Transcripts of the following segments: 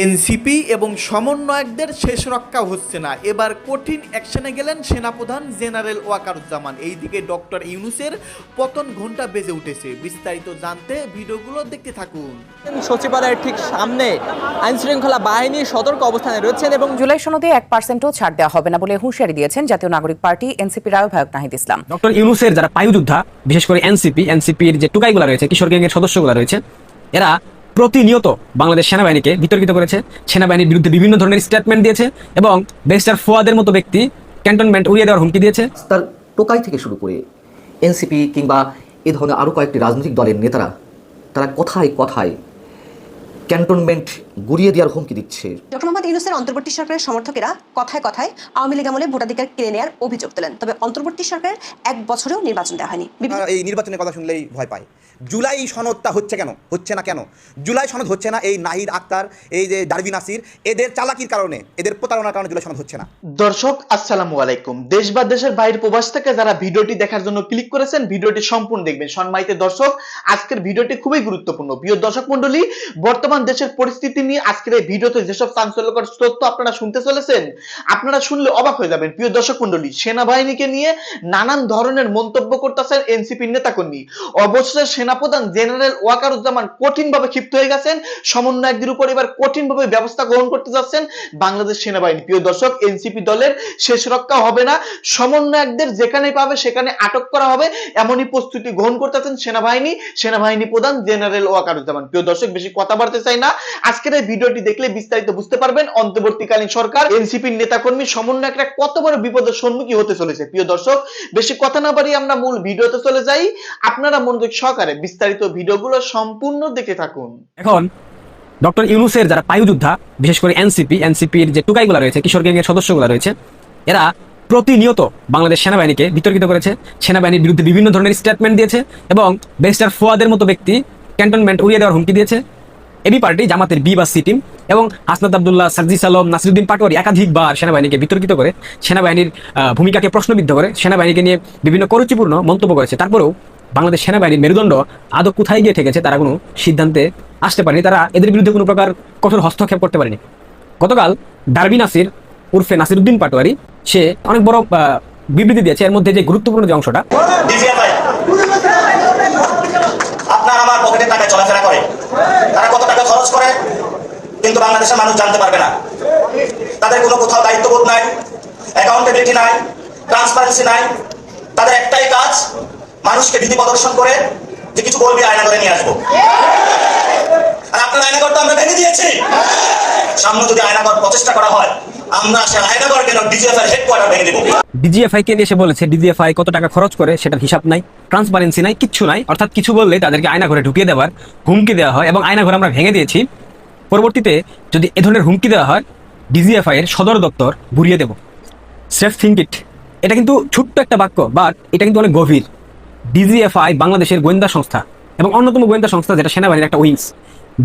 NCP এবং সমন্বয়কদের শেষ রক্ষা হচ্ছে না। এবার কঠিন অ্যাকশনে গেলেন সেনাপ্রধান জেনারেল ওয়াকারুজ্জামান। এইদিকে ডক্টর ইউনুসের পতন ঘণ্টা বেজে উঠেছে। বিস্তারিত জানতে ভিডিওগুলো দেখতে থাকুন। সচিবালয়ের ঠিক সামনে আইন শৃঙ্খলা বাহিনী সতর্ক অবস্থানে রয়েছেন এবং জুলাই সনদে এক পার্সেন্টও ছাড় দেওয়া হবে না বলে হুঁশিয়ারি দিয়েছেন জাতীয় নাগরিক পার্টি এনসিপির আহ্বায়ক নাহিদ ইসলাম। ডক্টর ইউনুসের যারা পায়ুযোদ্ধা বিশেষ করে এনসিপি এনসিপির যে টুকাইগুলো রয়েছে কিশোর গ্যাংয়ের সদস্যগুলো রয়েছে এরা প্রতিনিয়ত বাংলাদেশ সেনাবাহিনীকে বিতর্কিত করেছে। সেনাবাহিনীর বিরুদ্ধে বিভিন্ন ধরনের স্টেটমেন্ট দিয়েছে এবং ব্যারিস্টার ফোয়াদের মতো ব্যক্তি ক্যান্টনমেন্ট উড়িয়ে দেওয়ার হুমকি দিয়েছে। তার টোকাই থেকে শুরু করে এনসিপি কিংবা এ ধরনের আরও কয়েকটি রাজনৈতিক দলের নেতারা তারা কথায় কথায় ক্যান্টনমেন্ট গুড়িয়ে দেওয়ার হুমকি দিচ্ছে। ডক্টর মোহাম্মদ ইউনুসের অন্তর্বর্তী সরকারের সমর্থকেরা কথায় কথায় আওয়ামী লীগ আমলে ভোটাধিকার কেড়ে নেওয়ার অভিযোগ তোলেন। তবে অন্তর্বর্তী সরকারের এক বছরেও নির্বাচন দেওয়া হয়নি। বিভিন্ন এই নির্বাচনের কথা শুনলেই ভয় পায়। জুলাই সনদটা হচ্ছে কেন? হচ্ছে না কেন? জুলাই সনদ হচ্ছে না এই নাহিদ আক্তার, এই যে ডারবি নাসির, এদের চালাকির কারণে, এদের প্রতারণার কারণে জুলাই সনদ হচ্ছে না। দর্শক, আসসালামু আলাইকুম। দেশ বা দেশের বাইরে প্রবাস থেকে যারা ভিডিওটি দেখার জন্য ক্লিক করেছেন, ভিডিওটি সম্পূর্ণ দেখবেন। সম্মানিত দর্শক, আজকের ভিডিওটি খুবই গুরুত্বপূর্ণ। প্রিয় দর্শক মন্ডলী বর্তমান দেশের পরিস্থিতি নিয়ে আজকের এই ভিডিওতে যেসব চাঞ্চল্যকর তথ্য আপনারা শুনতে চলেছেন, আপনারা শুনলে অবাক হয়ে যাবেন। প্রিয় দর্শক মন্ডলী সেনাবাহিনীকে নিয়ে নানান ধরনের মন্তব্য করতেছেন এনসিপির নেতাকর্মী। অবশেষে সেনাপ্রধান জেনারেল ওয়াকারুজ্জামান কঠিনভাবে ক্ষিপ্ত হয়ে গেছেন, সমন্বয়কদের উপর এবার কঠিনভাবে ব্যবস্থা গ্রহণ করতে যাচ্ছেন বাংলাদেশ সেনাবাহিনী। প্রিয় দর্শক, এনসিপি দলের শেষ রক্ষা হবে না, সমন্বয়কদের যেখানে পাবে সেখানে আটক করা হবে, এমনই প্রস্তুতি গ্রহণ করতেছেন সেনাবাহিনী সেনাবাহিনী প্রধান জেনারেল ওয়াকারুজ্জামান। প্রিয় দর্শক, বেশি কথা বাড়তে চাই না। আজকের এই ভিডিওটি দেখলে বিস্তারিত বুঝতে পারবেন, অন্তর্বর্তীকালীন সরকার, এনসিপির নেতাকর্মী, সমন্বয়করা কত বড় বিপদের সম্মুখীন হতে চলেছে। প্রিয় দর্শক, বেশি কথা না বাড়িয়ে আমরা মূল ভিডিওতে চলে যাই। আপনারা মনোযোগ সহকারে বিস্তারিত ভিডিওগুলো সম্পূর্ণ দেখে থাকুন। এখন, ডক্টর ইউনুসের যারা পায়ুযোদ্ধা, বিশেষ করে এনসিপি, এনসিপির যে টুকাইগুলো রয়েছে, কিশোর গ্যাংয়ের সদস্যগুলো রয়েছে, এরা প্রতিনিয়ত বাংলাদেশ সেনাবাহিনীকে বিতর্কিত করেছে, সেনাবাহিনীর বিরুদ্ধে বিভিন্ন ধরনের স্টেটমেন্ট দিয়েছে এবং ব্যারিস্টার ফোয়াদের মতো ব্যক্তি ক্যান্টনমেন্ট উড়িয়ে দেওয়ার হুমকি দিয়েছে। এবি পার্টি, জামাতের বি বা সি টিম এবং হাসনাত আবদুল্লাহ, সার্জিস আলম, নাসিরুদ্দিন পাটোয়ারি একাধিকবার সেনাবাহিনীকে বিতর্কিত করে, সেনাবাহিনীর ভূমিকাকে প্রশ্নবিদ্ধ করে, সেনাবাহিনীকে নিয়ে বিভিন্ন করুচিপূর্ণ মন্তব্য করেছে। তারপরেও বাংলাদেশ সেনাবাহিনীর মেরুদণ্ড আদৌ কোথায় গিয়ে ঠেকেছে তারা কোনো সিদ্ধান্তে আসতে পারেনি। তারা এদের বিরুদ্ধে কোনো প্রকার কঠোর হস্তক্ষেপ করতে পারেনি। গতকাল ডারবি নাসির উর্ফে নাসিরুদ্দিন পাটোয়ারি, সে অনেক বড় বিবৃতি দিয়েছে। এর মধ্যে যে গুরুত্বপূর্ণ যে অংশটা করে। তারা কত তাদের একটাই কাজ মানুষকে ভীতি প্রদর্শন করে যে কিছু বলবি, আয়না করে নিয়ে আসব। আর আপনার আয়নাঘর তো আমরা ভেঙে দিয়েছি। সামনে যদি আয়নাঘর প্রচেষ্টা করা হয়, আমরা ডিজিএফআই কত টাকা খরচ করে হিসাব নাই ট্রান্সপারেন্সি নাই নাই। অর্থাৎ কিছু তাদেরকে আয়না ঘরে ঢুকিয়ে দেওয়ার হুমকি দেওয়া হয় এবং আয়না আমরা ভেঙে দিয়েছি। পরবর্তীতে যদি এ ধরনের হুমকি দেওয়া হয়, ডিজিএফআই এর সদর দপ্তর বুড়িয়ে দেব। সেফ থিঙ্ক ইট এটা কিন্তু ছোট্ট একটা বাক্য বাট এটা কিন্তু অনেক গভীর। ডিজিএফআই বাংলাদেশের গোয়েন্দা সংস্থা এবং অন্যতম গোয়েন্দা সংস্থা যেটা সেনাবাহিনীর একটা উইংস।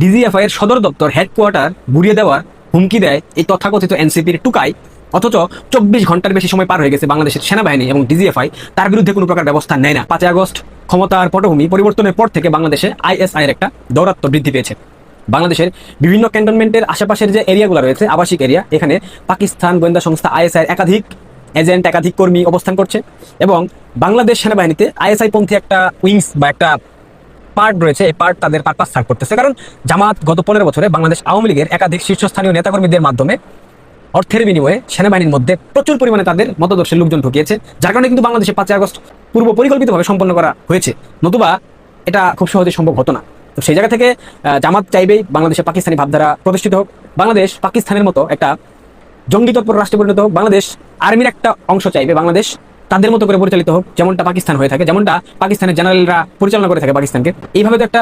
ডিজিএফআই এর সদর দপ্তর হেডকোয়ার্টার বুড়িয়ে দেওয়ার হুমকি দেয় এই তথাকথিত এনসিপির টুকাই, অথচ চব্বিশ ঘণ্টার বেশি সময় পার হয়ে গেছে বাংলাদেশের সেনাবাহিনী এবং ডিজিএফআই তার বিরুদ্ধে কোনো প্রকার ব্যবস্থা নেয় না। পাঁচই আগস্ট ক্ষমতার পটভূমি পরিবর্তনের পর থেকে বাংলাদেশে আইএসআই এর একটা দৌরাত্ম বৃদ্ধি পেয়েছে। বাংলাদেশের বিভিন্ন ক্যান্টনমেন্টের আশেপাশের যে এরিয়াগুলো রয়েছে, আবাসিক এরিয়া এখানে পাকিস্তান গোয়েন্দা সংস্থা আইএসআই একাধিক এজেন্ট একাধিক কর্মী অবস্থান করছে এবং বাংলাদেশ সেনাবাহিনীতে আইএসআই পন্থী একটা উইংস বা একটা পার্ট রয়েছে। এই পার্ট তাদের পারপাস সার্ভ করতেছে। কারণ জামাত গত পনেরো বছরে বাংলাদেশ আওয়ামী লীগের একাধিক শীর্ষস্থানীয় নেতাকর্মীদের মাধ্যমে অর্থের বিনিময়ে সেনাবাহিনীর মধ্যে প্রচুর পরিমাণে তাদের মতদর্শের লোকজন ঢুকিয়েছে, যার কারণে কিন্তু বাংলাদেশে পাঁচই আগস্ট পূর্ব পরিকল্পিতভাবে সম্পন্ন করা হয়েছে। নতুবা এটা খুব সহজে সম্ভব হতো না। তো সেই জায়গা থেকে জামাত চাইবেই বাংলাদেশে পাকিস্তানি ভাবধারা প্রতিষ্ঠিত হোক। বাংলাদেশ পাকিস্তানের মতো একটা জঙ্গি তৎপর রাষ্ট্রে পরিণত হোক, বাংলাদেশ আর্মির একটা অংশ চাইবে। বাংলাদেশ তাদের মতো করে পরিচালিত হোক, যেমনটা পাকিস্তান হয়ে থাকে, যেমনটা পাকিস্তানের জেনারেলরা পরিচালনা করে থাকে পাকিস্তানকে। এইভাবে তো একটা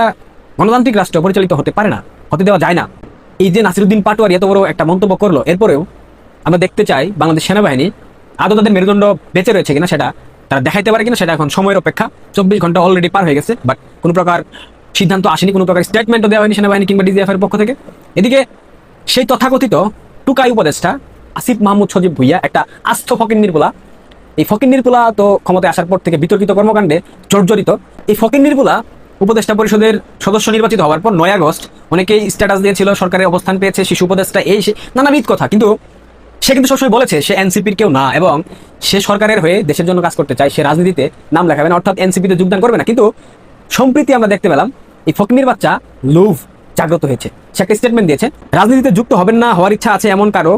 গণতান্ত্রিক রাষ্ট্র পরিচালিত হতে পারে না, হতে দেওয়া যায় না। এই যে নাসিরুদ্দিন পাটোয়ারি এত বড় একটা মন্তব্য করল, এরপরেও আমরা দেখতে চাই বাংলাদেশ সেনাবাহিনী আদৌ তাদের মেরুদণ্ড বেঁচে রয়েছে কিনা সেটা তারা দেখাইতে পারে কিনা, সেটা এখন সময়ের অপেক্ষা। চব্বিশ ঘণ্টা অলরেডি পার হয়ে গেছে বাট কোনো প্রকার সিদ্ধান্ত আসেনি, কোনো প্রকার স্টেটমেন্টও দেওয়া হয়নি সেনাবাহিনী কিংবা ডিজিএফ এর পক্ষ থেকে। এদিকে সেই তথাকথিত টুকাই উপদেষ্টা আসিফ মাহমুদ সজীব ভুইয়া একটা আস্থ ফকির নির্বলা। এই ফকির নির্বলা তো ক্ষমতায় আসার পর থেকে বিতর্কিত কর্মকাণ্ডে জর্জরিত। এই ফকির নির্বলা উপদেষ্টা পরিষদের সদস্য নির্বাচিত হওয়ার পর নয় আগস্ট অনেকেই স্ট্যাটাস দিয়েছিল সরকারের অবস্থান পেয়েছে, শিশু উপদেষ্টা এই নানাবিধ কথা। কিন্তু সে কিন্তু সবসময় বলেছে, সে এনসিপির কেউ না এবং সে সরকারের হয়ে দেশের জন্য কাজ করতে চায়, সে রাজনীতিতে নাম লেখাবে না, অর্থাৎ এনসিপিতে যোগদান করবে না। কিন্তু সম্প্রীতি আমরা দেখতে পেলাম, এই ফকমির বাচ্চা লোভ জাগ্রত হয়েছে। সে একটা স্টেটমেন্ট দিয়েছে, রাজনীতিতে যুক্ত হবেন না, হওয়ার ইচ্ছা আছে এমন কারও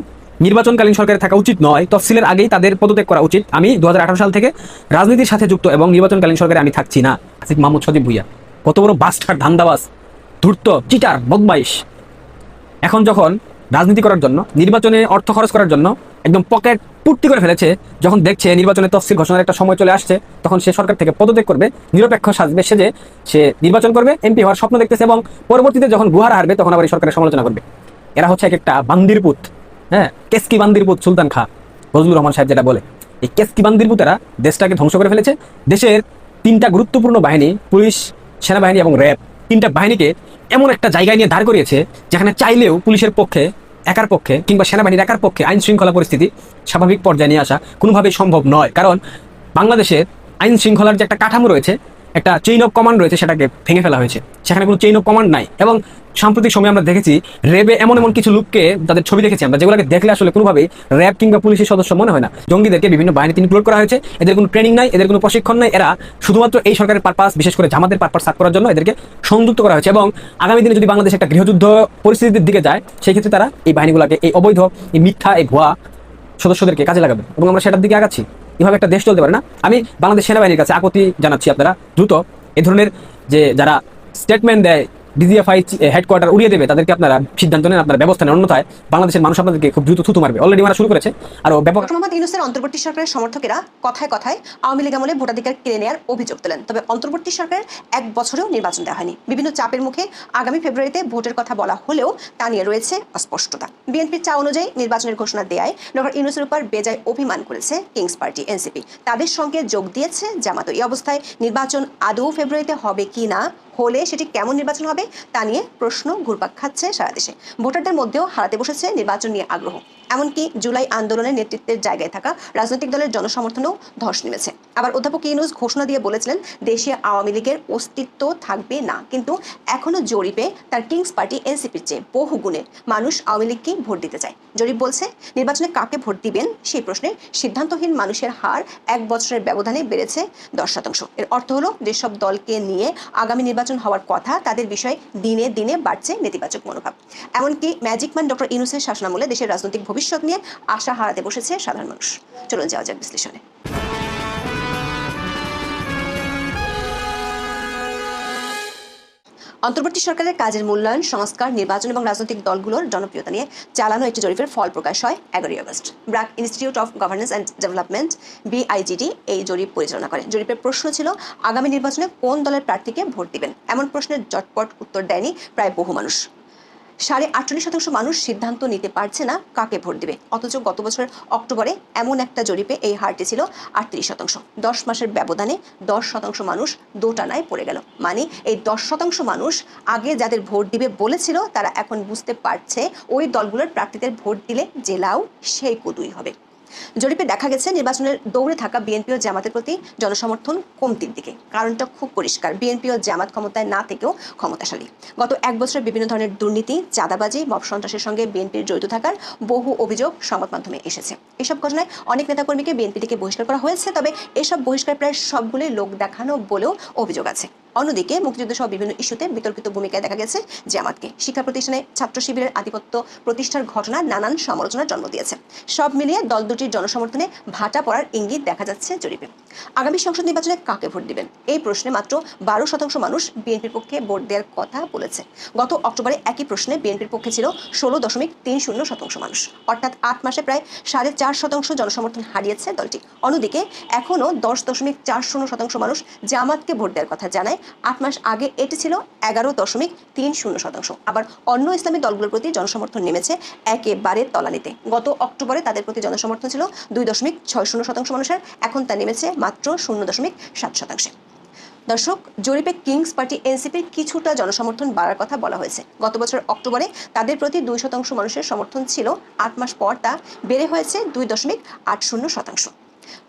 নির্বাচনকালীন সরকারে থাকা উচিত নয়, তফসিলের আগেই তাদের পদত্যাগ করা উচিত। আমি দু হাজার আঠারো সাল থেকে রাজনীতির সাথে যুক্ত এবং নির্বাচনকালীন সরকারে আমি থাকছি না। আসিফ মাহমুদ সজীব ভুইয়া, কত বড় বাস্টার ধান্দাবাজ, ধূর্ত, চিটার, বদমাইশ। এখন যখন রাজনীতি করার জন্য, নির্বাচনে অর্থ খরচ করার জন্য একদম পকেট পূর্তি করে ফেলেছে, যখন দেখছে নির্বাচনের তফসিল ঘোষণার একটা সময় চলে আসছে, তখন সে সরকার থেকে পদত্যাগ করবে, নিরপেক্ষ সাজবে সে যে সে নির্বাচন করবে, এমপি হওয়ার স্বপ্ন দেখতেছে এবং পরবর্তীতে যখন গুহার হারবে, তখন আবার এই সরকারের সমালোচনা করবে। এরা হচ্ছে এক একটা বান্দির পুত। হ্যাঁ কেসকি বান্দির পুত সুলতান খা, ফজলুর রহমান সাহেব যেটা বলে। এই কেসকি বান্দির পুতেরা দেশটাকে ধ্বংস করে ফেলেছে। দেশের তিনটা গুরুত্বপূর্ণ বাহিনী, পুলিশ, সেনাবাহিনী এবং র্যাব, তিনটা বাহিনীকে এমন একটা জায়গায় নিয়ে দাঁড় করিয়েছে, যেখানে চাইলেও পুলিশের পক্ষে, একার পক্ষে কিংবা সেনাবাহিনীর একার পক্ষে আইন শৃঙ্খলা পরিস্থিতি স্বাভাবিক পর্যায়ে নিয়ে আসা কোনোভাবেই সম্ভব নয়। কারণ বাংলাদেশের আইন শৃঙ্খলার যে একটা কাঠামো রয়েছে একটা চেইন অফ কমান্ড রয়েছে সেটাকে ভেঙে ফেলা হয়েছে। সেখানে কোনো চেইন অফ কমান্ড নাই। এবং সাম্প্রতিক সময়ে আমরা দেখেছি, র্যাবে এমন এমন কিছু লোককে তাদের ছবি দেখেছি আমরা, যেগুলোকে দেখলে আসলে কোনোভাবেই র্যাব কিংবা পুলিশের সদস্য মনে হয় না। জঙ্গিদেরকে বিভিন্ন বাহিনীতে ইনক্লুড করা হয়েছে। এদের কোনো ট্রেনিং নাই, এদের কোনো প্রশিক্ষণ নাই। এরা শুধুমাত্র এই সরকারের পারপাস বিশেষ করে জামাতের পারপাস সাফ করার জন্য এদেরকে সংযুক্ত করা হয়েছে। এবং আগামী দিনে যদি বাংলাদেশ একটা গৃহযুদ্ধ পরিস্থিতির দিকে যায়, সেই ক্ষেত্রে তারা এই বাহিনীগুলোকে, এই অবৈধ, এই মিথ্যা, এই ভুয়া সদস্যদেরকে কাজে লাগাবে। এবং আমরা সেটার দিকে আগাচ্ছি। এভাবে একটা দেশ চলতে পারে না। আমি বাংলাদেশ সেনাবাহিনীর কাছে আপত্তি জানাচ্ছি আপনারা। দ্রুত এ ধরনের যে যারা স্টেটমেন্ট দেয় ডিজিএফআই হেডকোয়ার্টার উড়িয়ে দেবে, তাদেরকে আপনারা সিদ্ধান্ত নেন, আপনারা ব্যবস্থা নেন। অন্যথায় বাংলাদেশের মানুষ আপনাদেরকে খুব দ্রুত থুতু মারবে। অলরেডি মারা শুরু করেছে। আর ব্যাপক মোহাম্মদ ইউনুসের অন্তর্বর্তী সরকারের সমর্থকেরা কথায় কথায় আওয়ামী লীগ আমলে ভোটাধিকার কেড়ে নেওয়ার অভিযোগ তোলেন। তবে অন্তর্বর্তী সরকারের এক বছরেও নির্বাচন দেওয়া হয়নি। বিভিন্ন চাপের মুখে আগামী ফেব্রুয়ারিতে ভোটের কথা বলা হলেও তা নিয়ে রয়েছে অস্পষ্টতা। বিএনপির চা অনুযায়ী নির্বাচনের ঘোষণা দেয়ায় ডক্টর ইউনুসের উপর বেজায় অভিমান করেছে কিংস পার্টি, এনসিপি। তাদের সঙ্গে যোগ দিয়েছে জামাত। এই অবস্থায় নির্বাচন আদৌ ফেব্রুয়ারিতে হবে কি না হলে সেটি কেমন নির্বাচন হবে তা নিয়ে প্রশ্ন ঘুরপাক খাচ্ছে সারা দেশে। ভোটারদের মধ্যেও হারাতে বসেছে নির্বাচন নিয়ে আগ্রহ। এমনকি জুলাই আন্দোলনের নেতৃত্বের জায়গায় থাকা রাজনৈতিক দলের জনসমর্থনেও ধস নেমেছে। আবার অধ্যাপক ইউনুস ঘোষণা দিয়ে বলেছিলেন, দেশে আওয়ামী লীগের অস্তিত্ব থাকবে না। কিন্তু এখনও জরিপে তার কিংস পার্টি এনসিপির চেয়ে বহু গুণে মানুষ আওয়ামী লীগকেই ভোট দিতে চায়। জরিপ বলছে, নির্বাচনে কাকে ভোট দিবেন সেই প্রশ্নে সিদ্ধান্তহীন মানুষের হার এক বছরের ব্যবধানে বেড়েছে দশ শতাংশ। এর অর্থ হলো, যেসব দলকে নিয়ে আগামী নির্বাচন হওয়ার কথা, তাদের বিষয়ে দিনে দিনে বাড়ছে নেতিবাচক মনোভাব। এমনকি ম্যাজিক ম্যান ডক্টর ইউনুসের শাসনামলে দেশের রাজনৈতিক ভবিষ্যৎ নিয়ে আশা হারাতে বসেছে সাধারণ মানুষ। চলুন যাওয়া যাক বিশ্লেষণে। অন্তর্বর্তী সরকারের কাজের মূল্যায়ন, সংস্কার, নির্বাচন এবং রাজনৈতিক দলগুলোর জনপ্রিয়তা নিয়ে চালানো একটি জরিপের ফল প্রকাশ হয় এগারোই August. BRAC institute of governance and development, BIGD, এই জরিপ পরিচালনা করে। জরিপের প্রশ্ন ছিল, আগামী নির্বাচনে কোন দলের প্রার্থীকে ভোট দিবেন? এমন প্রশ্নের জটপট উত্তর দেয়নি প্রায় বহু মানুষ। সাড়ে আটচল্লিশ শতাংশ মানুষ সিদ্ধান্ত নিতে পারছে না কাকে ভোট দিবে। অথচ গত বছরের অক্টোবরে এমন একটা জরিপে এই হারটি ছিল আটত্রিশ শতাংশ। দশ মাসের ব্যবধানে দশ শতাংশ মানুষ দোটানায় পড়ে গেল। মানে এই দশ শতাংশ মানুষ আগে যাদের ভোট দিবে বলেছিল, তারা এখন বুঝতে পারছে ওই দলগুলোর প্রার্থীদের ভোট দিলে জেলাও সেই কুদুই হবে। জরিপে দেখা গেছে নির্বাচনের দৌড়ে থাকা বিএনপি ও জামাতের প্রতি জনসমর্থন কমতির দিকে। কারণটা খুব পরিষ্কার। বিএনপি ও জামাত ক্ষমতায় না থেকেও ক্ষমতাশালী। গত এক বছরে বিভিন্ন ধরনের দুর্নীতি, চাঁদাবাজি, মব সন্ত্রাসের সঙ্গে বিএনপির জড়িত থাকার বহু অভিযোগ সংবাদ মাধ্যমে এসেছে। এসব ঘটনায় অনেক নেতাকর্মীকে বিএনপি থেকে বহিষ্কার করা হয়েছে, তবে এসব বহিষ্কার প্রায় সবগুলোই লোক দেখানো বলেও অভিযোগ আছে। অন্যদিকে মুক্তিযুদ্ধ সহ বিভিন্ন ইস্যুতে বিতর্কিত ভূমিকায় দেখা গেছে জামাতকে শিক্ষা প্রতিষ্ঠানে ছাত্র শিবিরের আধিপত্য প্রতিষ্ঠার ঘটনা নানান সমালোচনার জন্ম দিয়েছে। সব মিলিয়ে দল দুটির জনসমর্থনে ভাটা পড়ার ইঙ্গিত দেখা যাচ্ছে জরিপে। আগামী সংসদ নির্বাচনে কাকে ভোট দিবেন? এই প্রশ্নে মাত্র বারো শতাংশ মানুষ বিএনপির পক্ষে ভোট দেওয়ার কথা বলেছে। গত অক্টোবরে একই প্রশ্নে বিএনপির পক্ষে ছিল ষোলো দশমিক তিন শূন্য শতাংশ মানুষ। অর্থাৎ আট মাসে প্রায় সাড়ে চার শতাংশ জনসমর্থন হারিয়েছে দলটি। অন্যদিকে এখনও দশ দশমিক চার শূন্য শতাংশ মানুষ জামাতকে ভোট দেওয়ার কথা জানায় আট মাস আগে এটি ছিল এগারো দশমিক তিন শূন্য শতাংশ। আবার অন্য ইসলামী দলগুলোর প্রতি জনসমর্থন নেমেছে একেবারে তলানিতে। গত অক্টোবরে তাদের প্রতি জনসমর্থন ছিল দুই দশমিক ছয় শূন্য শতাংশ মানুষের, এখন তা নেমেছে মাত্র শূন্য দশমিক সাত শতাংশে। দর্শক, জরিপে কিংস পার্টি এনসিপির কিছুটা জনসমর্থন বাড়ার কথা বলা হয়েছে। গত বছর অক্টোবরে তাদের প্রতি দুই শতাংশ মানুষের সমর্থন ছিল। আট মাস পর তা বেড়ে হয়েছে দুই দশমিক আট শূন্য শতাংশ।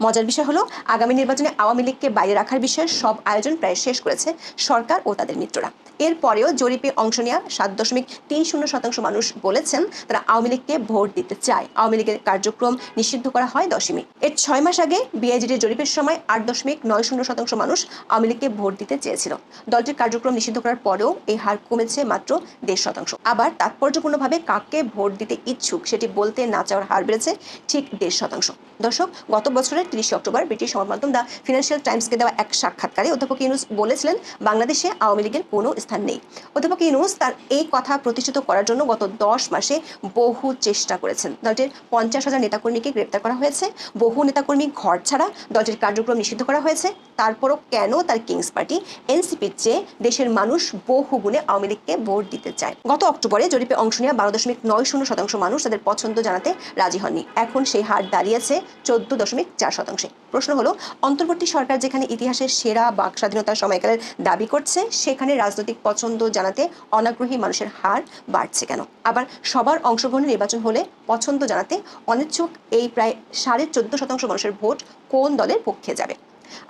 মজার বিষয় হলো, আগামী নির্বাচনে আওয়ামী লীগকে বাইরে রাখার বিষয়ে সব আয়োজন প্রায় শেষ করেছে সরকার ও তাদের মিত্ররা। এরপরেও জরিপে অংশ নেওয়া সাত দশমিক তিন শূন্য শতাংশ মানুষ বলেছেন তারা আওয়ামী লীগকে ভোট দিতে চায়। আওয়ামী লীগের কার্যক্রম নিষিদ্ধ করা হয় দশমী। এর ছয় মাস আগে বিআইজিডির জরিপের সময় আট দশমিক নয় শূন্য শতাংশ মানুষ আওয়ামী লীগকে ভোট দিতে চেয়েছিল। দলটির কার্যক্রম নিষিদ্ধ করার পরেও এই হার কমেছে মাত্র দেড় শতাংশ। আবার তাৎপর্যপূর্ণভাবে কাকে ভোট দিতে ইচ্ছুক সেটি বলতে না চাওয়ার হার বেড়েছে ঠিক দেড় শতাংশ। দর্শক, গত বছরের তিরিশে অক্টোবর ব্রিটিশ সংবাদ মাধ্যম দ্য ফিনান্সিয়াল টাইমসকে দেওয়া এক সাক্ষাৎকারে অধ্যাপক ইউনুস বলেছিলেন, বাংলাদেশে আওয়ামী লীগের কোনো স্থান নেই। অধ্যাপক ইউনুস তার এই কথা প্রতিষ্ঠিত করার জন্য গত দশ মাসে বহু চেষ্টা করেছেন। দলটির পঞ্চাশ হাজার নেতাকর্মীকে গ্রেপ্তার করা হয়েছে। বহু নেতাকর্মী ঘর ছাড়া দলটির কার্যক্রম নিষিদ্ধ করা হয়েছে। তারপরও কেন তার কিংস পার্টি, এনসিপির চেয়ে দেশের মানুষ বহু গুণে আওয়ামী লীগকে ভোট দিতে চায়? গত অক্টোবরে জরিপে অংশ নেওয়া বারো দশমিক নয় শূন্য শতাংশ মানুষ তাদের পছন্দ জানাতে রাজি হননি। এখন সেই হার দাঁড়িয়েছে চোদ্দ দশমিক চার শতাংশে। প্রশ্ন হলো, অন্তর্বর্তী সরকার যেখানে ইতিহাসের সেরা বাক স্বাধীনতার সময়কালের দাবি করছে, সেখানে রাজনৈতিক পছন্দ জানাতে অনাগ্রহী মানুষের হার বাড়ছে কেন? আবার সবার অংশগ্রহণে নির্বাচন হলে পছন্দ জানাতে অনিচ্ছুক এই প্রায় সাড়ে চোদ্দ শতাংশ মানুষের ভোট কোন দলের পক্ষে যাবে?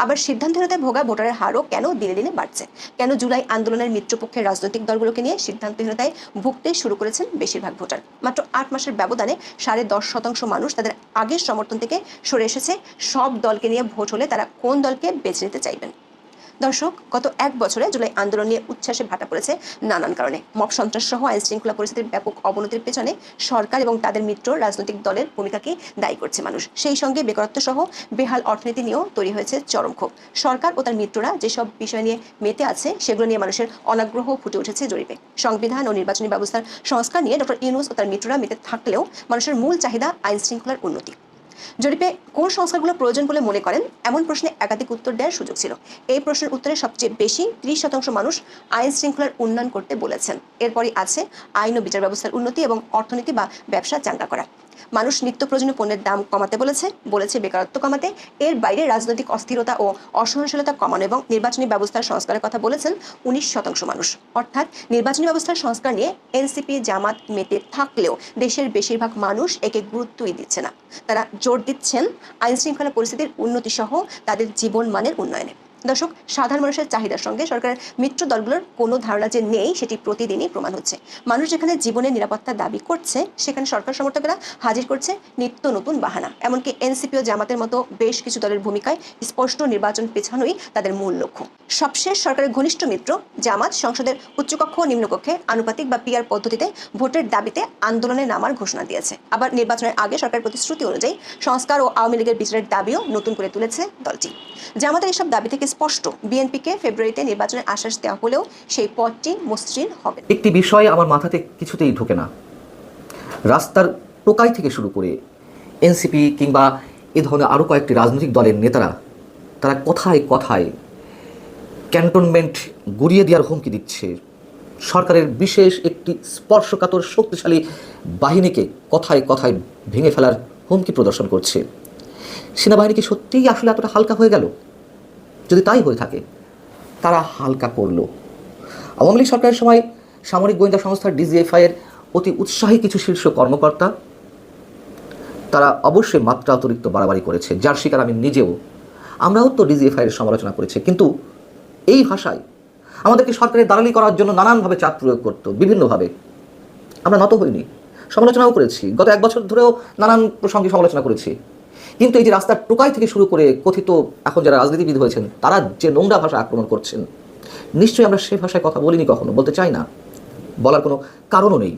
আবার সিদ্ধান্তহীনতায় ভোগা ভোটারের হারও কেন দিনে দিনে বাড়ছে? কেন জুলাই আন্দোলনের মিত্রপক্ষের রাজনৈতিক দলগুলোকে নিয়ে সিদ্ধান্তহীনতায় ভুগতে শুরু করেছেন বেশিরভাগ ভোটার? মাত্র আট মাসের ব্যবধানে সাড়ে দশ শতাংশ মানুষ তাদের আগের সমর্থন থেকে সরে এসেছে। সব দলকে নিয়ে ভোট হলে তারা কোন দলকে বেছে নিতে চাইবেন? দর্শক, গত এক বছরে জুলাই আন্দোলন নিয়ে উচ্ছ্বাসে ভাটা পড়েছে নানান কারণে। মব সন্ত্রাস সহ আইন শৃঙ্খলা পরিস্থিতির ব্যাপক অবনতির পেছনে সরকার এবং তাদের মিত্র রাজনৈতিক দলের ভূমিকাকে দায়ী করছে মানুষ। সেই সঙ্গে বেকারত্ব সহ বেহাল অর্থনীতি নিয়েও তৈরি হয়েছে চরম ক্ষোভ। সরকার ও তার মিত্ররা যেসব বিষয় নিয়ে মেতে আছে, সেগুলো নিয়ে মানুষের অনাগ্রহ ফুটে উঠেছে জরিপে। সংবিধান ও নির্বাচনী ব্যবস্থার সংস্কার নিয়ে ডক্টর ইউনুস ও তার মিত্ররা মেতে থাকলেও মানুষের মূল চাহিদা আইন শৃঙ্খলার উন্নতি। জরিপে কোন সংস্কারগুলো প্রয়োজন বলে মনে করেন? এমন প্রশ্নে একাধিক উত্তর দেওয়ার সুযোগ ছিল। এই প্রশ্নের উত্তরে সবচেয়ে বেশি ত্রিশ শতাংশ মানুষ আইন শৃঙ্খলার উন্নয়ন করতে বলেছেন। এরপরই আছে আইন ও বিচার ব্যবস্থার উন্নতি এবং অর্থনীতি বা ব্যবসা চাঙ্গা করা। মানুষ নিত্য প্রয়োজনীয় পণ্যের দাম কমাতে বলেছে বলেছে বেকারত্ব কমাতে। এর বাইরে রাজনৈতিক অস্থিরতা ও অসহনশীলতা কমানো এবং নির্বাচনী ব্যবস্থার সংস্কারের কথা বলেছেন উনিশ শতাংশ মানুষ। অর্থাৎ নির্বাচনী ব্যবস্থার সংস্কার নিয়ে এনসিপি, জামাত মেতে থাকলেও দেশের বেশিরভাগ মানুষ একে গুরুত্বই দিচ্ছে না। তারা জোর দিচ্ছেন আইন শৃঙ্খলা পরিস্থিতির উন্নতি সহ তাদের জীবন মানের উন্নয়নে। দর্শক, সাধারণ মানুষের চাহিদার সঙ্গে সরকারের মিত্র দলগুলোর কোনো ধারণা যে নেই, সেটি প্রতিদিনই প্রমাণ হচ্ছে। মানুষ যেখানে জীবনের নিরাপত্তা দাবি করছে, সেখানে সরকার সমর্থকেরা হাজির করছে নিত্য নতুন বাহানা। এমনকি এনসিপি ও জামাতের মতো বেশ কিছু দলের ভূমিকায় স্পষ্ট নির্বাচন পেছানোই তাদের মূল লক্ষ্য। সবশেষ সরকারের ঘনিষ্ঠ মিত্র জামাত সংসদের উচ্চকক্ষ ও নিম্নকক্ষে আনুপাতিক বা পিআর পদ্ধতিতে ভোটের দাবিতে আন্দোলনে নামার ঘোষণা দিয়েছে। আবার নির্বাচনের আগে সরকার প্রতিশ্রুতি অনুযায়ী সংস্কার ও আওয়ামী লীগের বিচারের দাবিও নতুন করে তুলেছে দলটি। জামাতের এসব দাবি থেকে স্পষ্ট। বিএনপিকে ফেব্রুয়ারিতে নির্বাচনের আশ্বাস দেওয়া হলেও সেই পথটি মসৃণ হবে একটি বিষয় আমার মাথাতে কিছুতেই ঢোকে না। রাস্তার টোকাই থেকে শুরু করে এনসিপি কিংবা এ ধরনের আরও কয়েকটি রাজনৈতিক দলের নেতারা, তারা কথায় কথায় ক্যান্টনমেন্ট গুড়িয়ে দেওয়ার হুমকি দিচ্ছে। সরকারের বিশেষ একটি স্পর্শকাতর শক্তিশালী বাহিনীকে কথায় কথায় ভেঙে ফেলার হুমকি প্রদর্শন করছে। সেনাবাহিনী কি সত্যিই আসলে এতটা হালকা হয়ে গেল? যদি তাই হয়ে থাকে, তারা হালকা করল। আওয়ামী লীগ সরকারের সময় সামরিক গোয়েন্দা সংস্থার ডিজিএফআই এর অতি উৎসাহী কিছু শীর্ষ কর্মকর্তা, তারা অবশ্যই মাত্রা অতিরিক্ত বাড়াবাড়ি করেছে, যার শিকার আমি নিজেও। আমরাও তো ডিজিএফআই এর সমালোচনা করেছি, কিন্তু এই ভাষায় আমাদেরকে সরকারের দালালি করার জন্য নানানভাবে চাপ প্রয়োগ করতো, বিভিন্নভাবে। আমরা নত হইনি, সমালোচনাও করেছি। গত এক বছর ধরেও নানান প্রসঙ্গে সমালোচনা করেছি। কিন্তু এই যে রাস্তার টোকাই থেকে শুরু করে কথিত এখন যারা রাজনীতিবিদ হয়েছেন, তারা যে নোংরা ভাষা আক্রমণ করছেন, নিশ্চয়ই আমরা সে ভাষায় কথা বলিনি কখনো, বলতে চাই না। বলার কোনো কারণও নেই।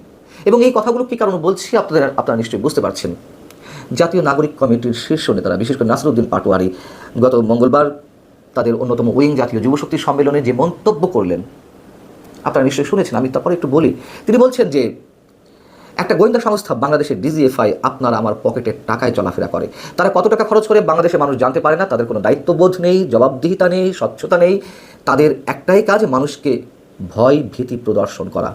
এবং এই কথাগুলো কী কারণ বলছি আপনাদের, আপনারা নিশ্চয়ই বুঝতে পারছেন। জাতীয় নাগরিক কমিটির শীর্ষ নেতারা, বিশেষ করে নাসরুদ্দিন পাটোয়ারি, গত মঙ্গলবার তাদের অন্যতম উইং জাতীয় যুবশক্তি সম্মেলনে যে মন্তব্য করলেন, আপনারা নিশ্চয়ই শুনেছেন, আমি তারপরে একটু বলি। তিনি বলছেন যে একটা গোয়েন্দা সংস্থা বাংলাদেশের ডিজিএফআই আপনার আমার পকেটের টাকায় চলাফেরা করে। তারা কত টাকা খরচ করে বাংলাদেশের মানুষ জানতে পারে না? তাদের কোনো দায়িত্ববোধ নেই, জবাবদিহিতা নেই, স্বচ্ছতা নেই। তাদের একটাই কাজ, মানুষকে ভয় ভীতি প্রদর্শন করা।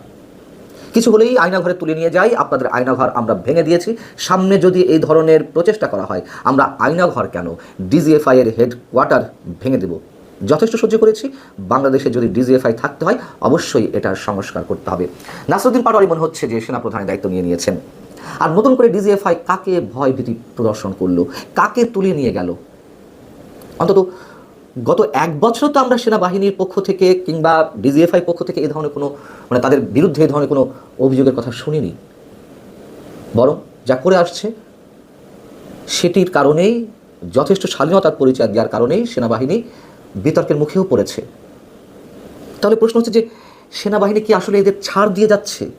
কিছু হলেই আয়নাঘরে তুলে নিয়ে যাই। আপনাদের আয়নাঘর আমরা ভেঙে দিয়েছি। সামনে যদি এই ধরনের প্রচেষ্টা করা হয়, আমরা আয়নাঘর কেন? ডিজিএফআই এর হেডকোয়ার্টার ভেঙে দেব। যথেষ্ট সহ্য করেছি। বাংলাদেশে যদি ডিজিএফআই থাকতে হয়, অবশ্যই এটার সংস্কার করতে হবে। নাসরুদ্দিন পাটোয়ারি মনে হচ্ছে যে সেনাপ্রধানের দায়িত্ব নিয়ে নিয়েছেন। আর নতুন করে ডিজিএফআই কাকে ভয় ভীতি প্রদর্শন করল? কাকে তুলে নিয়ে গেল? অন্তত গত এক বছর তো আমরা সেনাবাহিনীর পক্ষ থেকে কিংবা ডিজিএফআই পক্ষ থেকে এ ধরনের কোনো মানে তাদের বিরুদ্ধে এ ধরনের কোনো অভিযোগের কথা শুনিনি। বরং যা করে আসছে, সেটির কারণেই, যথেষ্ট স্বাধীনতার পরিচয় দেওয়ার কারণেই সেনাবাহিনী বিতর্কের মুখেও পড়েছে। তাহলে প্রশ্ন হচ্ছে যে সেনাবাহিনী কি আসলে এদের ছাড় দিয়ে যাচ্ছে?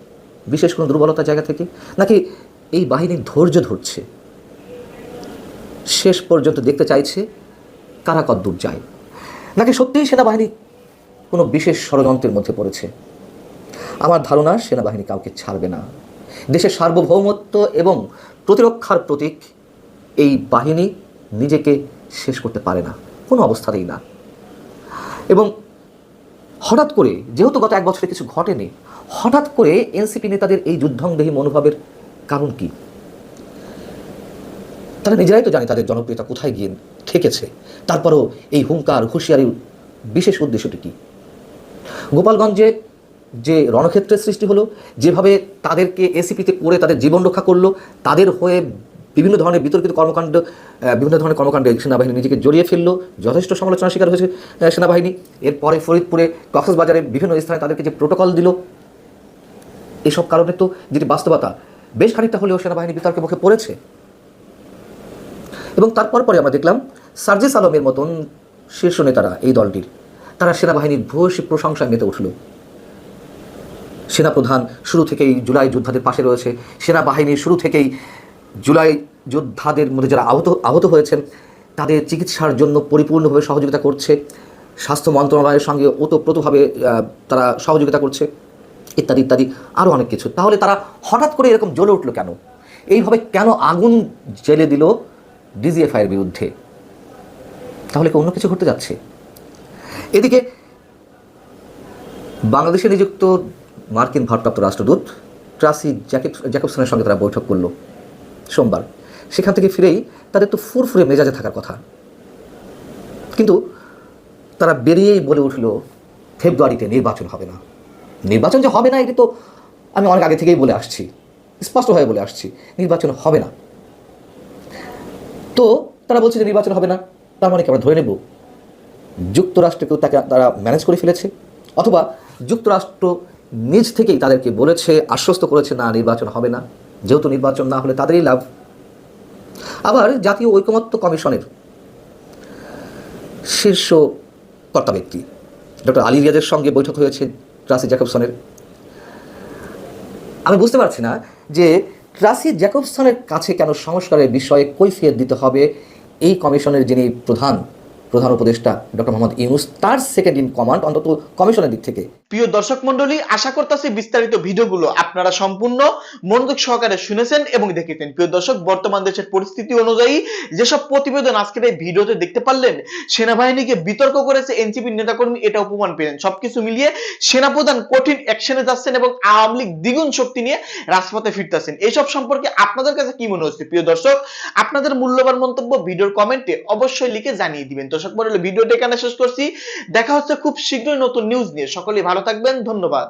বিশেষ কোনো দুর্বলতার জায়গা থেকে? নাকি এই বাহিনীর ধৈর্য ধরছে? শেষ পর্যন্ত দেখতে চাইছে কারা কদ্দূর যায়? নাকি সত্যিই সেনাবাহিনী কোনো বিশেষ ষড়যন্ত্রের মধ্যে পড়েছে? আমার ধারণা, সেনাবাহিনী কাউকে ছাড়বে না। দেশের সার্বভৌমত্ব এবং প্রতিরক্ষার প্রতীক এই বাহিনী নিজেকে শেষ করতে পারে না। কোনো অবস্থাতেই না। এবং হঠাৎ করে, যেহেতু গত এক বছরে কিছু ঘটেনি, হঠাৎ করে এনসিপি নেতাদের এই যুদ্ধংদেহী মনোভাবের কারণ কি? তারা নিজেরাই তো জানে তাদের জনপ্রিয়তা কোথায় গিয়ে ঠেকেছে। তারপরও এই হুঙ্কার, হুঁশিয়ারির বিশেষ উদ্দেশ্যটি কি? গোপালগঞ্জে যে রণক্ষেত্রের সৃষ্টি হলো, যেভাবে তাদেরকে এসিপিতে করে তাদের জীবন রক্ষা করল, তাদের হয়ে বিভিন্ন ধরনের বিতর্কিত কর্মকাণ্ড বিভিন্ন ধরনের কর্মকাণ্ডে সেনাবাহিনী নিজেকে জড়িয়ে ফেলল। যথেষ্ট সমালোচনার শিকার হয়েছে সেনাবাহিনী। এরপরে ফরিদপুরে, কক্সবাজারে বিভিন্ন স্থানে তাদেরকে যে প্রোটোকল দিল, এসব কারণে তো যেটি বাস্তবতা, বেশ খানিকটা হলেও সেনাবাহিনী বিতর্কের মুখে পড়েছে। এবং তারপর পরে আমরা দেখলাম, সার্জিস আলমের মতন শীর্ষ নেতারা এই দলটির, তারা সেনাবাহিনীর ভূয়সী প্রশংসায় মেতে উঠল। সেনাপ্রধান শুরু থেকেই জুলাই যোদ্ধাদের পাশে রয়েছে, সেনাবাহিনীর শুরু থেকেই জুলাই যোদ্ধাদের মধ্যে যারা আহত আহত হয়েছেন, তাদের চিকিৎসার জন্য পরিপূর্ণভাবে সহযোগিতা করছে। স্বাস্থ্য মন্ত্রণালয়ের সঙ্গে ওতপ্রোতভাবে তারা সহযোগিতা করছে, ইত্যাদি ইত্যাদি আরও অনেক কিছু। তাহলে তারা হঠাৎ করে এরকম জ্বলে উঠল কেন? এইভাবে কেন আগুন জেলে দিল ডিজিএফআইয়ের বিরুদ্ধে? তাহলে কি অন্য কিছু ঘটতে যাচ্ছে? এদিকে বাংলাদেশে নিযুক্ত মার্কিন ভারপ্রাপ্ত রাষ্ট্রদূত ট্রাসি জ্যাকেব জ্যাকবসনের সঙ্গে তারা বৈঠক করল। সোমবার। সেখান থেকে ফিরেই তাদের তো ফুরফুরে মেজাজে থাকার কথা। কিন্তু তারা বেরিয়েই বলে উঠল, ফেব্রুয়ারিতে নির্বাচন হবে না। নির্বাচন যে হবে না, এটি তো আমি অনেক আগে থেকেই বলে আসছি। স্পষ্টভাবে বলে আসছি, নির্বাচন হবে না। তো তারা বলছে যে নির্বাচন হবে না, তার মানে কি আমরা ধরে নেব যুক্তরাষ্ট্রকেও তাকে তারা ম্যানেজ করে ফেলেছে? অথবা যুক্তরাষ্ট্র নিজ থেকেই তাদেরকে বলেছে, আশ্বস্ত করেছে, না, নির্বাচন হবে না। যেহেতু নির্বাচন না হলে তাদেরই লাভ। আবার জাতীয় ঐকমত্য কমিশনের শীর্ষ কর্তা ব্যক্তি, ডক্টর আলী রিয়াজের সঙ্গে বৈঠক হয়েছে ট্রাসি জ্যাকবসনের। আমি বুঝতে পারছি না যে ট্রাসি জ্যাকবসনের কাছে কেন সংস্কারের বিষয়ে কৈফিয়ত দিতে হবে এই কমিশনের যিনি প্রধান। প্রধান উপদেষ্টা ডক্টর মোহাম্মদ ইউনুস তার সেকেন্ড ইন কমান্ড অন্তত কমিশনের দিক থেকে। প্রিয় দর্শক মন্ডলী আশা করতেছি বিস্তারিত ভিডিওগুলো আপনারা সম্পূর্ণ মনোযোগ সহকারে শুনেছেন এবং দেখেছেন। প্রিয় দর্শক, বর্তমান দেশের পরিস্থিতি অনুযায়ী যেসব প্রতিবেদন আজকের এই ভিডিওতে দেখতে পারলেন, সেনাবাহিনীকে বিতর্ক করেছে এনসিপি নেতাকর্মী, এটা উপমান পেলেন। সবকিছু মিলিয়ে সেনাপ্রধান কঠিন অ্যাকশনে যাচ্ছেন এবং আওয়ামী লীগ দ্বিগুণ শক্তি নিয়ে রাজপথে ফিরতেছেন। এইসব সম্পর্কে আপনাদের কাছে কি মনে হচ্ছে? প্রিয় দর্শক, আপনাদের মূল্যবান মন্তব্য ভিডিওর কমেন্টে অবশ্যই লিখে জানিয়ে দিবেন। দর্শক মন্ডলী, ভিডিওটি এখানে শেষ করছি। দেখা হচ্ছে খুব শীঘ্রই নতুন নিউজ নিয়ে। সকলেই ভালো থাকবেন, ধন্যবাদ।